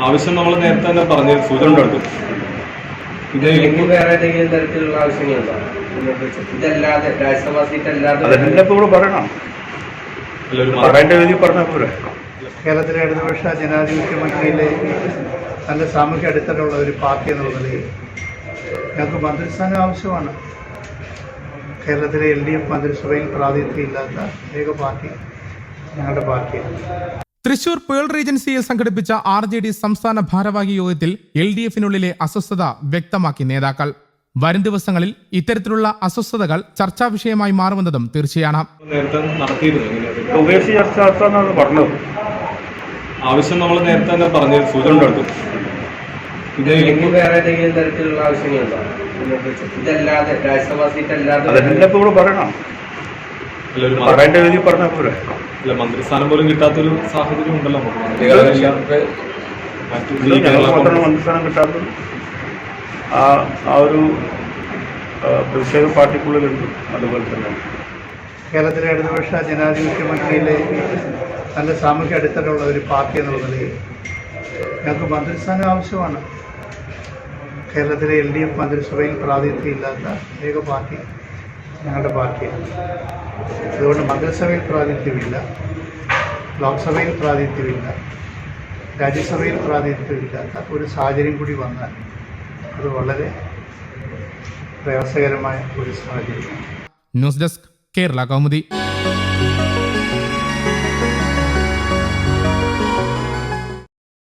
ആവശ്യം നമ്മൾ നേരത്തെ തന്നെ പറഞ്ഞ് സൂചന കൊടുത്തു ഇത് ഇല്ലെങ്കിൽ വേറെ ഏതെങ്കിലും തരത്തിലുള്ള ആവശ്യങ്ങളുണ്ടോ? മുന്നോട്ട് ഇതല്ലാതെ രാജ്യസഭാ സീറ്റ് അല്ലാതെ അതെല്ലാം പറയണം. അല്ല, ഒരു മത- പറയേണ്ട രീതിയിൽ പറഞ്ഞാൽ പോരെ. കേരളത്തിലെ ഇടതുപക്ഷ ജനാധിപത്യ മുന്നണിയിലെ നല്ല സാമൂഹ്യ അടിത്തറയുള്ള ഒരു പാർട്ടി എന്നുള്ള നിലയിൽ ഞങ്ങൾക്ക് മന്ത്രിസ്ഥാനം ആവശ്യമാണ്. കേരളത്തിലെ എൽ ഡി എഫ് മന്ത്രിസഭയിൽ പ്രാതിനിധ്യമില്ലാത്ത ഏക പാർട്ടി ഞങ്ങളുടെ പാർട്ടിയാണ്. തൃശൂർ പേൾ റീജൻസിയിൽ സംഘടിപ്പിച്ച ആർ ജെ ഡി സംസ്ഥാന ഭാരവാഹി യോഗത്തിൽ എൽ ഡി എഫിനുള്ളിലെ അസ്വസ്ഥത വ്യക്തമാക്കി നേതാക്കൾ. വരും ദിവസങ്ങളിൽ ഇത്തരത്തിലുള്ള അസ്വസ്ഥതകൾ ചർച്ചാ വിഷയമായി മാറുമെന്നതും തീർച്ചയാണ്. ആവശ്യം നമ്മൾ നേരത്തെ തന്നെ പറഞ്ഞ സൂചന കൊടുത്തു. വേറെ ഏതെങ്കിലും തരത്തിലുള്ള ആവശ്യങ്ങളുണ്ടോ? ഇതല്ലാതെ രാജ്യസഭാ സീറ്റ് അല്ലാതെ അതെല്ലാം ഇപ്പോൾ ഇവിടെ പറയണം. പറയേണ്ട രീതിയിൽ പറഞ്ഞാൽ പോരെ. അല്ല മന്ത്രിസ്ഥാനം പോലും കിട്ടാത്തൊരു സാഹചര്യം ഉണ്ടല്ലോ നമുക്ക്. മന്ത്രിസ്ഥാനം കിട്ടാത്ത ആ ആ ഒരു പ്രതിഷേധ പാർട്ടിക്കുള്ളിലുണ്ട്. അതുപോലെ തന്നെ. കേരളത്തിലെ ഇടതുപക്ഷ ജനാധിപത്യ മന്ത്രിയിലെ നല്ല സാമൂഹ്യ അടിത്തറയുള്ള ഒരു പാർട്ടി എന്നുള്ള നിലയിൽ ഞങ്ങൾക്ക് മന്ത്രിസ്ഥാനം ആവശ്യമാണ്. കേരളത്തിലെ എൽ ഡി എഫ് മന്ത്രിസഭയിൽ പ്രാതിനിധ്യമില്ലാത്ത ഏക പാർട്ടി. ഞങ്ങളുടെ പാർട്ടിയാണ് അതുകൊണ്ട് മന്ത്രിസഭയിൽ പ്രാതിനിധ്യമില്ല ലോക്സഭയിൽ പ്രാതിനിധ്യമില്ല രാജ്യസഭയിൽ പ്രാതിനിധ്യമില്ലാത്ത ഒരു സാഹചര്യം കൂടി വന്നാൽ അത് വളരെ പ്രയാസകരമായ ഒരു സാഹചര്യമാണ്. News desk Kerala Kaumudi.